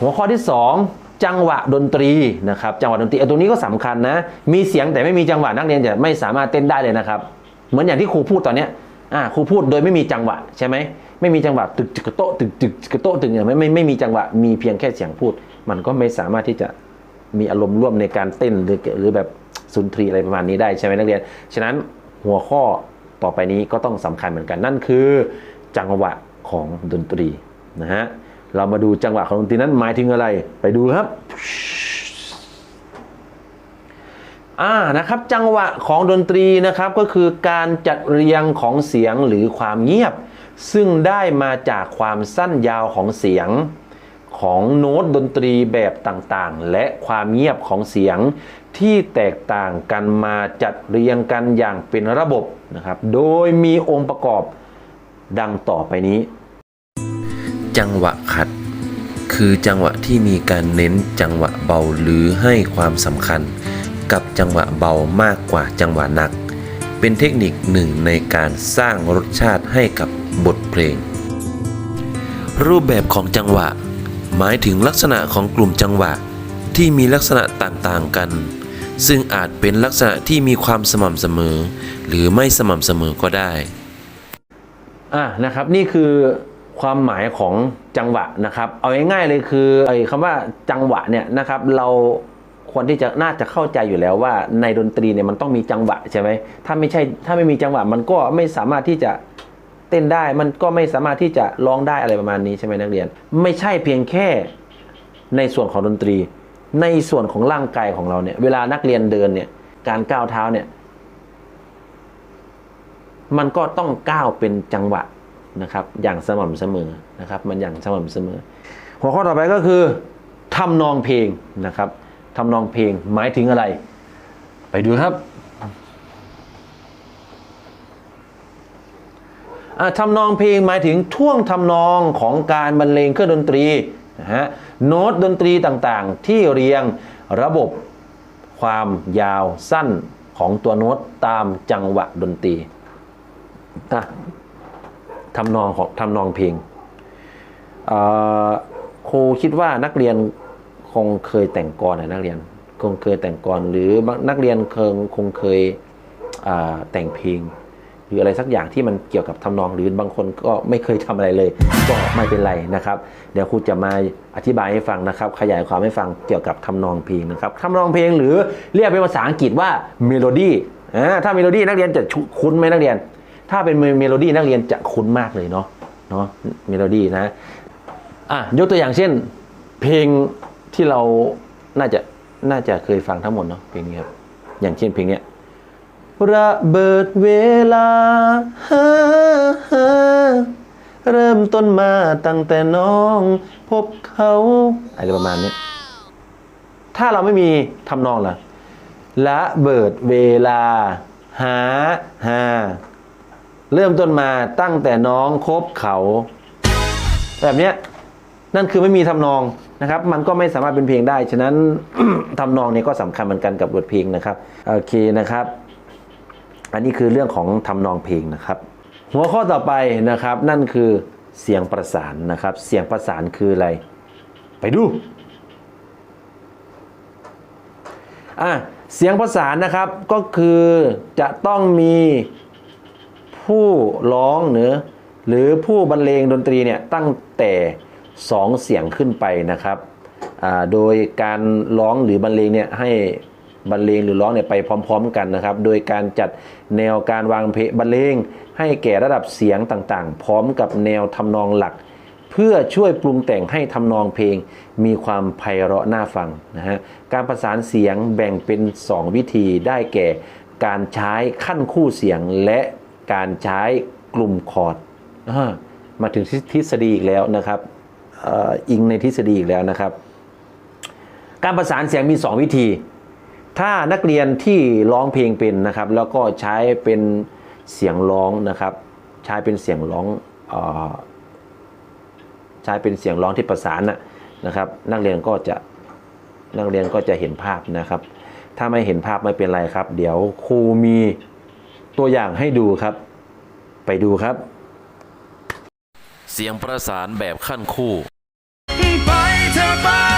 หัวข้อที่ 2 จังหวะดนตรีนะครับจังหวะดนตรีเอาตรงนี้ก็สำคัญนะ มีเสียงแต่ไม่มีจังหวะนักเรียนจะไม่สามารถเต้นได้เลยนะครับ เหมือนอย่างที่ครูพูดตอนนี้อ่าครูพูดโดยไม่มีจังหวะใช่ไหมไม่มีจังหวะตึกจึกโต๊ะตึกจึกกโต๊ะตึกเนี่ยไม่ไม่ไม่มีจังหวะมีเพียงแค่เสียงพูด มันก็ไม่สามารถที่จะมีอารมณ์ร่วมในการเต้นหรือหรือแบบสุนทรีอะไรประมาณนี้ได้ใช่ไหมนักเรียน ฉะนั้นหัวข้อต่อไปนี้ก็ต้องสำคัญเหมือนกันนั่นคือ จังหวะของดนตรีนะฮะ เรามาดูจังหวะของดนตรีนั้นหมายถึงอะไร ไปดูครับอ่านะครับ จังหวะของดนตรีนะครับก็คือการจัดเรียงของเสียงหรือความเงียบ ซึ่งได้มาจากความสั้นยาวของเสียงของโน้ตดนตรีแบบต่างๆ และความเงียบของเสียงที่แตกต่างกันมาจัดเรียงกันอย่างเป็นระบบนะครับ โดยมีองค์ประกอบดังต่อไปนี้ จังหวะขัด คือจังหวะที่มีการเน้นจังหวะเบาหรือให้ความสำคัญ กับจังหวะเบามากกว่าจังหวะหนัก เป็นเทคนิคหนึ่งในการสร้างรสชาติให้กับบทเพลง รูปแบบของจังหวะ หมายถึงลักษณะของกลุ่มจังหวะที่มีลักษณะต่างๆกัน ซึ่งอาจเป็นลักษณะที่มีความสม่ำเสมอ หรือไม่สม่ำเสมอก็ได้อะนะครับนี่คือ ความหมายของจังหวะนะครับ เอาง่ายๆเลยคือไอ้คำว่าจังหวะเนี่ยนะครับเราควรที่จะน่าจะเข้าใจอยู่แล้วว่าในดนตรีเนี่ยมันต้องมีจังหวะใช่ไหมถ้าไม่ใช่ถ้าไม่มีจังหวะมันก็ไม่สามารถที่จะเต้นได้ มันก็ไม่สามารถที่จะร้องได้อะไรประมาณนี้ใช่ไหมนักเรียน ไม่ใช่เพียงแค่ในส่วนของดนตรี ในส่วนของร่างกายของเราเนี่ยเวลานักเรียนเดินเนี่ยการก้าวเท้าเนี่ยมันก็ต้องก้าวเป็นจังหวะ นะครับ อย่างสม่ำเสมอนะครับ มันอย่างสม่ำเสมอ หัวข้อต่อไปก็คือทำนองเพลงนะครับทำนองเพลงหมายถึงอะไร ไปดูครับทำนองเพลงหมายถึงท่วงทำนองของการบรรเลงเครื่องดนตรีนะฮะโน้ตดนตรีต่างๆ ที่เรียงระบบความยาวสั้นของตัวโน้ตตามจังหวะดนตรีอะ ทำนองของทำนองเพลงครูคิดว่านักเรียนคงเคยแต่งกลอนะนักเรียน คงเคยแต่งกลอนหรือนักเรียนเคงคงเคยแต่งเพลง หรืออะไรสักอย่างที่มันเกี่ยวกับทำนองหรือบางคนก็ไม่เคยทำอะไรเลย ก็ไม่เป็นไรนะครับ เดี๋ยวครูจะมาอธิบายให้ฟังนะครับ ขยายความให้ฟังเกี่ยวกับทำนองเพลงนะครับทำนองเพลงหรือเรียกเป็นภาษาอังกฤษว่าเมโลดี้ถ้าเมโลดี้นักเรียนจะคุ้นไหมนักเรียน ถ้าเป็นเมโลดี้นักเรียนจะคุ้นมากเลยเนาะเนาะเมโลดี้นะอะยกตัวอย่างเช่น เพลงที่เราน่าจะน่าจะเคยฟังทั้งหมดเนาะเพลงนี้ครับอย่างเช่นเพลงเนี้ยระเบิดเวลาฮ่าฮ่าเริ่มต้นมาตั้งแต่น้อง พบเขาอะไรประมาณนี้ถ้าเราไม่มีทำนองล่ะ ละเบิดเวลา หาหา เริ่มต้นมาตั้งแต่น้องคบเขา แบบเนี้ยนั่นคือไม่มีทำนองนะครับ มันก็ไม่สามารถเป็นเพลงได้ ฉะนั้นทำนองเนี่ยก็สำคัญเหมือนกันกับบทเพลงนะครับโอเคนะครับ อันนี้คือเรื่องของทำนองเพลงนะครับ หัวข้อต่อไปนะครับ นั่นคือเสียงประสานนะครับ เสียงประสานคืออะไร ไปดูอะเสียงประสานนะครับก็คือจะต้องมี ผู้ร้องเนื้อหรือผู้บรรเลงดนตรีเนี่ยตั้งแต่สองเสียงขึ้นไปนะครับ โดยการร้องหรือบรรเลงเนี่ยให้บรรเลงหรือร้องเนี่ยไปพร้อม ๆ กันนะครับ โดยการจัดแนวการวางเพลงบรรเลงให้แก่ระดับเสียงต่างๆ พร้อมกับแนวทำนองหลัก เพื่อช่วยปรุงแต่งให้ทำนองเพลงมีความไพเราะน่าฟังนะฮะ การประสานเสียงแบ่งเป็น 2 วิธีได้แก่การใช้ขั้นคู่เสียงและ การใช้กลุ่มคอร์ดอามาถึงทฤษฎีอีกแล้วนะครับเอ่ออิงในทฤษฎีอีกแล้วนะครับ การประสานเสียงมี 2 วิธี ถ้านักเรียนที่ร้องเพลงเป็นนะครับ แล้วก็ใช้เป็นเสียงร้องนะครับ ใช้เป็นเสียงร้องเออใช้เป็นเสียงร้องที่ประสานนะนะครับ นักเรียนก็จะนักเรียนก็จะเห็นภาพนะครับ ถ้าไม่เห็นภาพไม่เป็นไรครับ เดี๋ยวครูมี ตัวอย่างให้ดูครับ ไปดูครับ เสียงประสานแบบขั้นคู่ ไปเธธอไป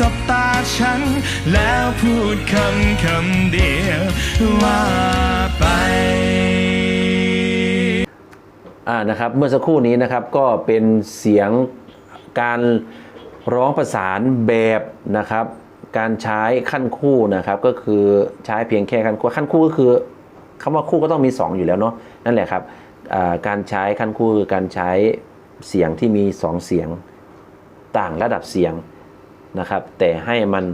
สบตาฉัน แล้วพูดคำคำเดียวว่าไปอ่านะครับเมื่อสักครู่นี้นะครับก็เป็นเสียงการร้องประสานแบบนะครับ การใช้ขั้นคู่นะครับ ก็คือใช้เพียงแค่ขั้นคู่ขั้นคู่ก็คือคำว่าคู่ก็ต้องมี 2 อยู่แล้วเนาะนั่นแหละครับการใช้ขั้นคู่คือการใช้เสียงที่มี 2 เสียงต่างระดับเสียง นะครับ แต่ให้มัน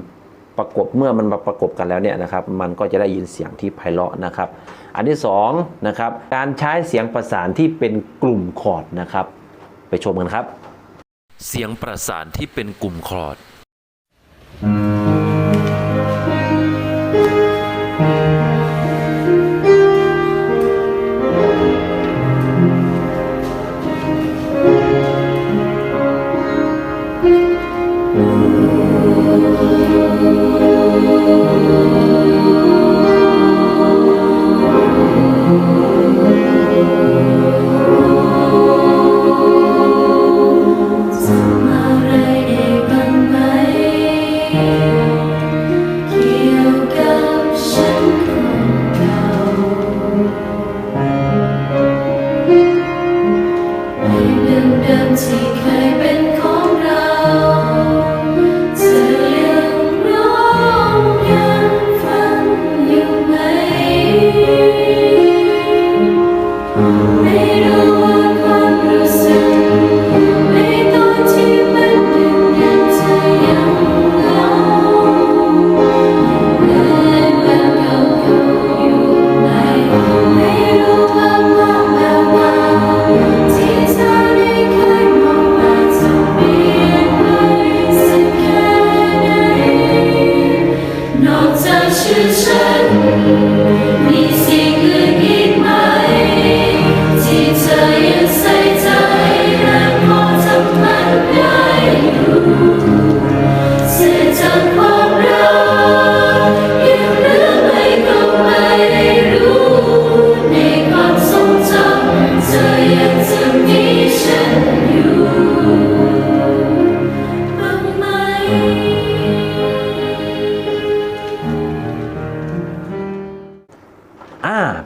ประกบเมื่อมันมาประกบกันแล้วเนี่ยนะครับ มันก็จะได้ยินเสียงที่ไพเราะนะครับ อันที่สองนะครับการใช้เสียงประสานที่เป็นกลุ่มคอร์ดนะครับ ไปชมกันครับ เสียงประสานที่เป็นกลุ่มคอร์ดอ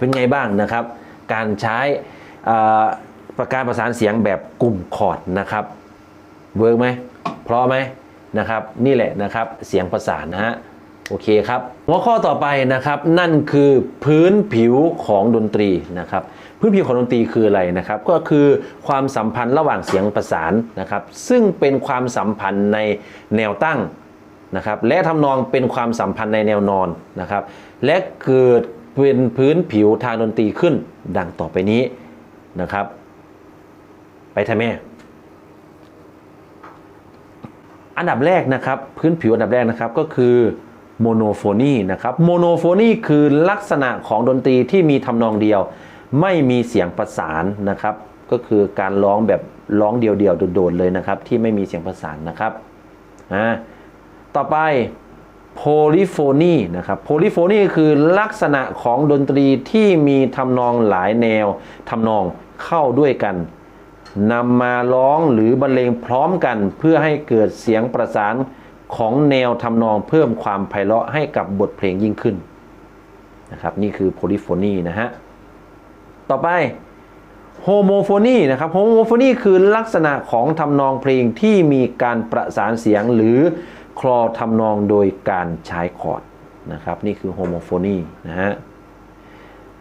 เป็นไงบ้างนะครับ การใช้ประการประสานเสียงแบบกลุ่มคอร์ดนะครับเวิร์กไหมเพราะไหมนะครับนี่แหละนะครับเสียงประสานนะฮะโอเคครับหัวข้อต่อไปนะครับนั่นคือพื้นผิวของดนตรีนะครับพื้นผิวของดนตรีคืออะไรนะครับ ก็คือความสัมพันธ์ระหว่างเสียงประสานนะครับซึ่งเป็นความสัมพันธ์ในแนวตั้งนะครับและทำนองเป็นความสัมพันธ์ในแนวนอนนะครับและเกิด เป็นพื้นผิวทางดนตรีขึ้น ดังต่อไปนี้นะครับ ไปทำแม่ อันดับแรกนะครับ พื้นผิวอันดับแรกนะครับก็คือโมโนโฟนีนะครับโมโนโฟนีคือลักษณะของดนตรีที่มีทำนองเดียว ไม่มีเสียงประสานนะครับ ก็คือการร้องแบบร้องเดียวๆโดดๆเลยนะครับ ที่ไม่มีเสียงประสานนะครับอ่าต่อไป โพลิโฟนีนะครับโพลิโฟนีคือลักษณะของดนตรีที่มีทำนองหลายแนวทำนองเข้าด้วยกันนำมาร้องหรือบรรเลงพร้อมกัน เพื่อให้เกิดเสียงประสานของแนวทำนองเพิ่มความไพเราะให้กับบทเพลงยิ่งขึ้นนะครับนี่คือโพลิโฟนีนะฮะต่อไปโฮโมโฟนีนะครับโฮโมโฟนีคือลักษณะของทำนองเพลงที่มีการประสานเสียงหรือ คลอทำนองโดยการใช้คอร์ดนะครับ นี่คือโฮโมโฟนีนะฮะ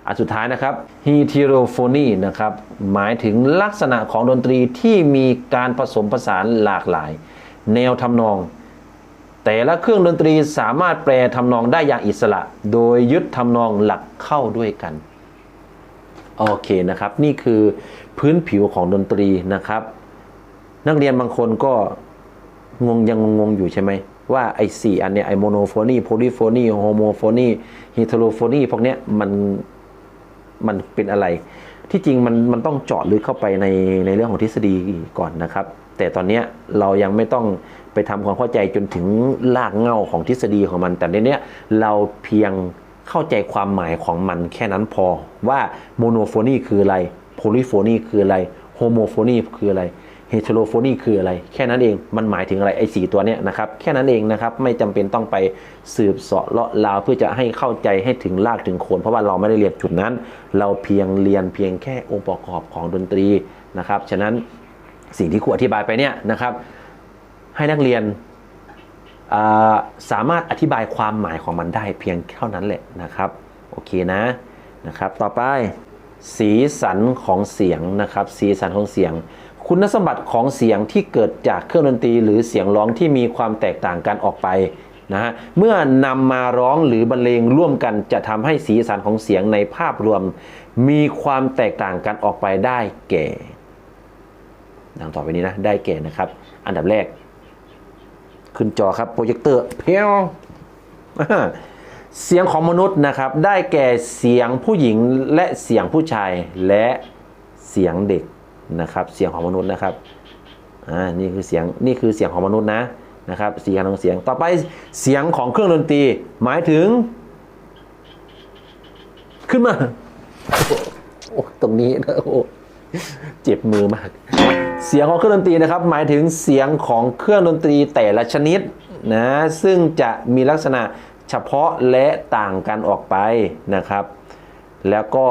อันสุดท้ายนะครับ heterophony นะครับ หมายถึงลักษณะของดนตรีที่มีการผสมผสานหลากหลาย แนวทำนอง แต่ละเครื่องดนตรีสามารถแปลทำนองได้อย่างอิสระ โดยยึดทำนองหลักเข้าด้วยกัน โอเคนะครับ นี่คือพื้นผิวของดนตรีนะครับ นักเรียนบางคนก็งงยังงงอยู่ใช่ไหม ว่าไอ้สี่อันเนี้ยไอ้โมโนโฟนีโพลีโฟนีโฮโมโฟนีฮีเทโรโฟนีพวกเนี้ยมันมันเป็นอะไร ที่จริงมันมันต้องเจาะลึกเข้าไปในในเรื่องของทฤษฎีก่อนนะครับ แต่ตอนเนี้ยเรายังไม่ต้องไปทำความเข้าใจจนถึงรากเหง้าของทฤษฎีของมัน แต่ในเนี้ยเราเพียงเข้าใจความหมายของมันแค่นั้นพอว่าโมโนโฟนีคืออะไรโพลีโฟนีคืออะไรโฮโมโฟนีคืออะไร เฮเทโรโฟนีคืออะไร แค่นั้นเองมันหมายถึงอะไรไอ้สีตัวเนี้ยนะครับแค่นั้นเองนะครับไม่จำเป็นต้องไปสืบเสาะเลาะลาวเพื่อจะให้เข้าใจให้ถึงรากถึงโคนเพราะว่าเราไม่ได้เรียนจุดนั้น เราเพียงเรียนเพียงแค่องค์ประกอบของดนตรีนะครับฉะนั้นสิ่งที่ครูอธิบายไปเนี่ยนะครับ ให้นักเรียนสามารถอธิบายความหมายของมันได้เพียงเท่านั้นแหละนะครับโอเคนะนะครับ ต่อไปสีสันของเสียงนะครับ สีสันของเสียง คุณสมบัติของเสียงที่เกิดจากเครื่องดนตรี หรือเสียงร้องที่มีความแตกต่างกันออกไปนะฮะเมื่อนำมาร้องหรือบรรเลงร่วมกันจะทำให้สีสันของเสียงในภาพรวม มีความแตกต่างกันออกไปได้แก่ ดังต่อไปนี้นะ ได้แก่นะครับ อันดับแรก ขึ้นจอครับโปรเจคเตอร์เพียวเสียงของมนุษย์นะครับ ได้แก่เสียงผู้หญิงและเสียงผู้ชายและเสียงเด็ก นะครับ เสียงของมนุษย์นะครับอ่านี่คือเสียงนี่คือเสียงของมนุษย์นะนะครับเสียงของเสียงต่อไปเสียงของเครื่องดนตรีหมายถึง ขึ้นมาโอ้โอ้ตรงนี้นะโอ้เจ็บมือมาก เสียงของเครื่องดนตรีนะครับ หมายถึงเสียงของเครื่องดนตรีแต่ละชนิดนะซึ่งจะมีลักษณะเฉพาะและต่างกันออกไปนะครับ แล้วก็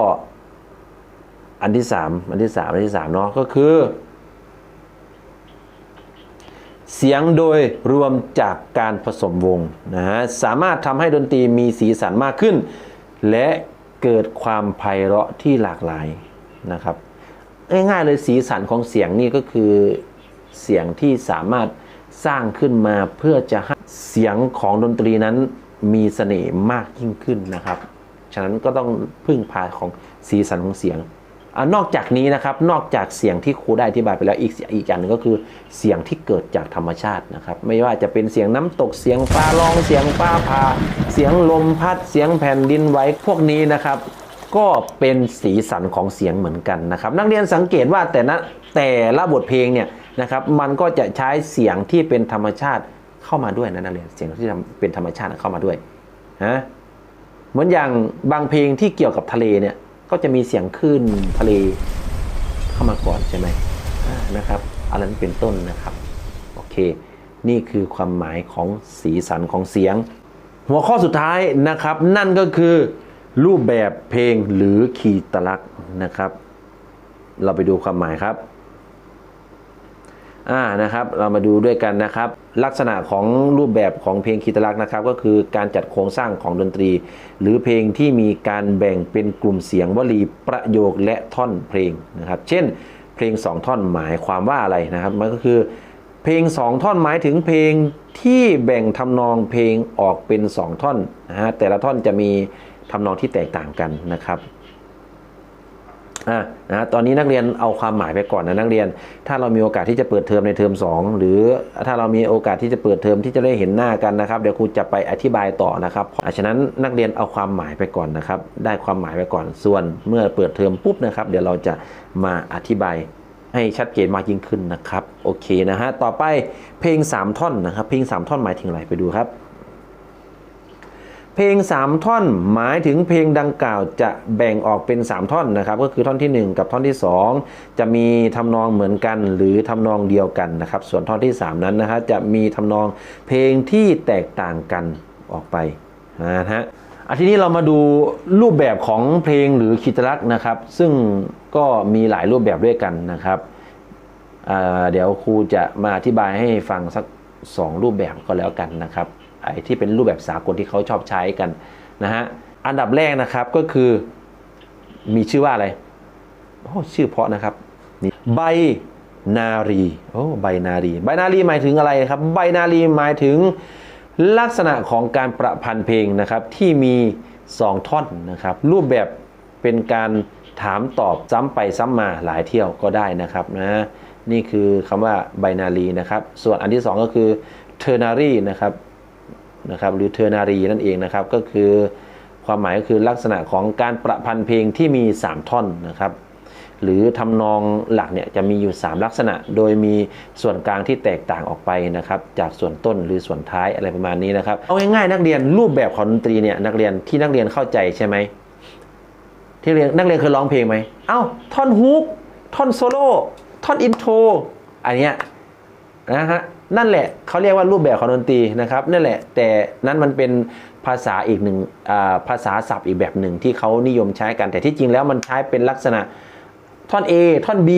อันที่สามอันที่สามอันที่สามเนาะก็คือ เสียงโดยรวมจากการผสมวงนะฮะสามารถทำให้ดนตรีมีสีสันมากขึ้น และเกิดความไพเราะที่หลากหลายนะครับ ง่ายๆเลยสีสันของเสียงนี่ก็คือเสียงที่สามารถสร้างขึ้นมาเพื่อจะให้เสียงของดนตรีนั้นมีเสน่ห์มากยิ่งขึ้นนะครับ ฉะนั้นก็ต้องพึ่งพาของสีสันของเสียง นอกจากนี้นะครับนอกจากเสียงที่ครูได้อธิบายไปแล้วอีกอีกอย่างหนึงก็คือเสียงที่เกิดจากธรรมชาตินะครับ ไม่ว่าจะเป็นเสียงน้ำตกเสียงฟ้าร้องเสียงฟ้าผ่าเสียงลมพัดเสียงแผ่นดินไหวพวกนี้นะครับก็เป็นสีสันของเสียงเหมือนกันนะครับ นักเรียนสังเกตว่าแต่ละแต่ละบทเพลงเนี่ยนะครับมันก็จะใช้เสียงที่เป็นธรรมชาติเข้ามาด้วยนะนักเรียนเสียงที่เป็นธรรมชาติเข้ามาด้วยฮะเหมือนอย่างบางเพลงที่เกี่ยวกับทะเลเนี่ย ก็จะมีเสียงคลื่นทะเลเข้ามาก่อนใช่ไหมนะครับอันนั้นเป็นต้นนะครับโอเค นี่คือความหมายของสีสันของเสียง หัวข้อสุดท้ายนะครับ นั่นก็คือรูปแบบเพลงหรือคีตลักษณ์นะครับ เราไปดูความหมายครับ อ่านะครับเรามาดูด้วยกันนะครับ ลักษณะของรูปแบบของเพลงคีตลักษณ์นะครับ ก็คือการจัดโครงสร้างของดนตรี หรือเพลงที่มีการแบ่งเป็นกลุ่มเสียงวลีประโยคและท่อนเพลงนะครับ เช่น เพลงสองท่อนหมายความว่าอะไรนะครับมันก็คือเพลงสองท่อนหมายถึงเพลงที่แบ่งทำนองเพลงออกเป็นสองท่อนนะฮะแต่ละท่อนจะมีทำนองที่แตกต่างกันนะครับ อะนะตอนนี้นักเรียนเอาความหมายไปก่อนนะนักเรียน ถ้าเรามีโอกาสที่จะเปิดเทอมในเทอม 2 หรือถ้าเรามีโอกาสที่จะเปิดเทอมที่จะได้เห็นหน้ากันนะครับเดี๋ยวครูจะไปอธิบายต่อนะครับอะฉะนั้นนักเรียนเอาความหมายไปก่อนนะครับ ได้ความหมายไปก่อนส่วนเมื่อเปิดเทอมปุ๊บนะครับ เดี๋ยวเราจะมาอธิบายให้ชัดเจนมากยิ่งขึ้นนะครับโอเคนะฮะต่อไปเพลง 3 ท่อนนะครับเพลง 3 ท่อนหมายถึงอะไรไปดูครับ เพลง 3 ท่อนหมายถึงเพลงดังกล่าวจะแบ่งออกเป็น 3 ท่อนนะครับ ก็คือท่อนทีหนึ่1 กับท่อนที่ 2 จะมีทำนองเหมือนกันหรือทำนองเดียวกันนะครับ ส่วนท่อนที่ 3 นั้นนะฮะจะมีทำนองเพลงที่แตกต่างกันออกไปนะฮะอาทีนี้เรามาดูรูปแบบของเพลงหรือคีตลักษณ์นะครับ ซึ่งก็มีหลายรูปแบบด้วยกันนะครับเดี๋ยวครูจะมาอธิบายให้ฟังสัก 2 รูปแบบก็แล้วกันนะครับ ที่เป็นรูปแบบสากลที่เขาชอบใช้กันนะฮะอันดับแรกนะครับก็คือมีชื่อว่าอะไรโอ้ชื่อเพาะนะครับนี่ใบนารีโอ้ใบนารีใบนารีหมายถึงอะไรครับ ใบนารีหมายถึงลักษณะของการประพันธ์เพลงนะครับที่มี 2 ท่อนนะครับ รูปแบบเป็นการถามตอบซ้ำไปซ้ำมาหลายเที่ยวก็ได้นะครับนะนี่คือคำว่าไบนารีนะครับ ส่วนอันที่ 2 ก็คือเทอร์นารีนะครับ นะครับหรือเทอร์นารีนั่นเองนะครับก็คือความหมายก็คือลักษณะของการประพันธ์เพลงที่มี 3 ท่อนนะครับหรือทำนองหลักเนี่ยจะมีอยู่ 3 ลักษณะ โดยมีส่วนกลางที่แตกต่างออกไปนะครับจากส่วนต้นหรือส่วนท้ายอะไรประมาณนี้นะครับเอาง่ายๆนักเรียนรูปแบบของดนตรีเนี่ยนักเรียนที่นักเรียนเข้าใจใช่ไหมที่เรียนนักเรียนเคยร้องเพลงไหมเอ้าท่อนฮุกท่อนโซโล่ท่อนอินโทรอันเนี้ย นะฮะนั่นแหละเขาเรียกว่ารูปแบบของดนตรีนะครับนั่นแหละแต่นั้นมันเป็นภาษาอีกหนึ่งภาษาศัพท์อีกแบบหนึ่งที่เขานิยมใช้กัน แต่ที่จริงแล้วมันใช้เป็นลักษณะท่อน A ท่อน B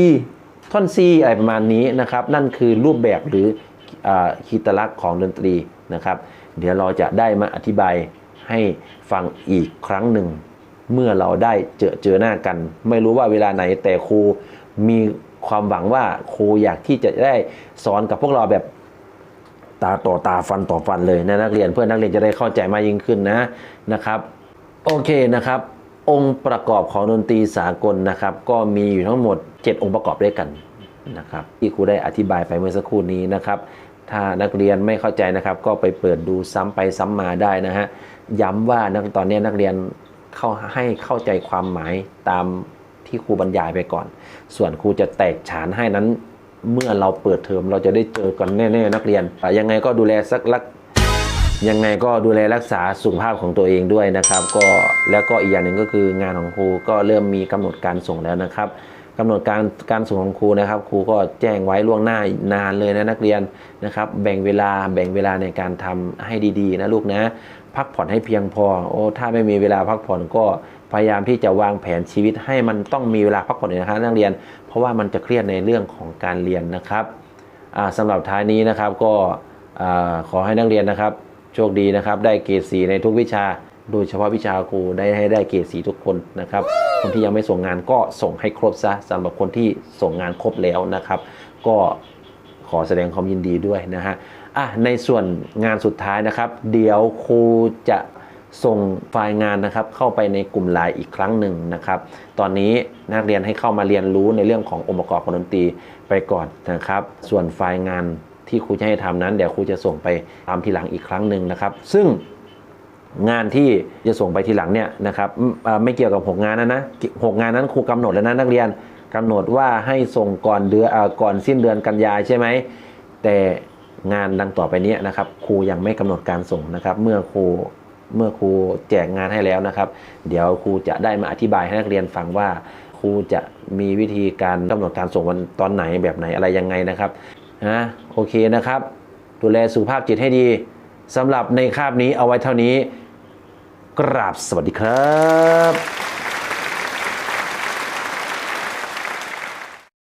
ท่อน C อะไรประมาณนี้นะครับ นั่นคือรูปแบบหรือคีตลักษณ์ของดนตรีนะครับ เดี๋ยวเราจะได้มาอธิบายให้ฟังอีกครั้งหนึ่ง เมื่อเราได้เจอเจอหน้ากัน ไม่รู้ว่าเวลาไหนแต่ครูมี ความหวังว่าครูอยากที่จะได้สอนกับพวกเราแบบตาต่อตาฟันต่อฟันเลยนะนักเรียนเพื่อนักเรียนจะได้เข้าใจมากยิ่งขึ้นนะนะครับโอเคนะครับ องค์ประกอบของดนตรีสากลนะครับ ก็มีอยู่ทั้งหมด 7 องค์ประกอบด้วยกันนะครับที่ครูได้อธิบายไปเมื่อสักครู่นี้นะครับ ถ้านักเรียนไม่เข้าใจนะครับ ก็ไปเปิดดูซ้ำไปซ้ำมาได้นะฮะย้ำว่านักตอนนี้นักเรียนเข้าให้เข้าใจความหมายตาม ที่ครูบรรยายไปก่อน ส่วนครูจะแตกฉานให้นั้น เมื่อเราเปิดเทอมเราจะได้เจอกันแน่ๆนักเรียน ยังไงก็ดูแลสักลักยังไงก็ดูแลรักษาสุขภาพของตัวเองด้วยนะครับ ก็แล้วก็อีกอย่างหนึ่งก็คืองานของครูก็เริ่มมีกำหนดการส่งแล้วนะครับกำหนดการการส่งของครูนะครับ ครูก็แจ้งไว้ล่วงหน้านานเลยนะนักเรียนนะครับ แบ่งเวลาแบ่งเวลาในการทำให้ดีๆ นะลูกนะ พักผ่อนให้เพียงพอโอ้ถ้าไม่มีเวลาพักผ่อนก็ พยายามที่จะวางแผนชีวิตให้มันต้องมีเวลาพักผ่อนหน่อยนะครับนักเรียน เพราะว่ามันจะเครียดในเรื่องของการเรียนนะครับอ่าสำหรับท้ายนี้นะครับก็ขอให้นักเรียนนะครับ โชคดีนะครับ ได้เกรดสีในทุกวิชา โดยเฉพาะวิชาครูได้ให้ได้เกรดสีทุกคนนะครับ คนที่ยังไม่ส่งงานก็ส่งให้ครบซะสำหรับคนที่ส่งงานครบแล้วนะครับ ก็ขอแสดงความยินดีด้วยนะฮะอะในส่วนงานสุดท้ายนะครับ เดี๋ยวครูจะ ส่งไฟล์งานนะครับเข้าไปในกลุ่มไลน์อีกครั้งหนึ่งนะครับ ตอนนี้นักเรียนให้เข้ามาเรียนรู้ในเรื่องขององค์ประกอบของดนตรีไปก่อนนะครับ ส่วนไฟล์งานที่ครูจะให้ทำนั้นเดี๋ยวครูจะส่งไปทำทีหลังอีกครั้งหนึ่งนะครับ ซึ่งงานที่จะส่งไปทีหลังเนี่ยนะครับไม่เกี่ยวกับ 6 งานนะนะหกงานนั้นครูกำหนดแล้วนะนักเรียนกำหนดว่าให้ส่งก่อนเดือนก่อนสิ้นเดือนกันยายนใช่ไหมแต่งานดังต่อไปนี้นะครับครูยังไม่กำหนดการส่งนะครับ เมื่อครู เมื่อครูแจกงานให้แล้วนะครับ เดี๋ยวครูจะได้มาอธิบายให้นักเรียนฟังว่า ครูจะมีวิธีการกำหนดการส่งวันตอนไหนแบบไหนอะไรยังไงนะครับนะโอเคนะครับ ดูแลสุขภาพจิตให้ดีสำหรับในคาบนี้เอาไว้เท่านี้ กราบสวัสดีครับ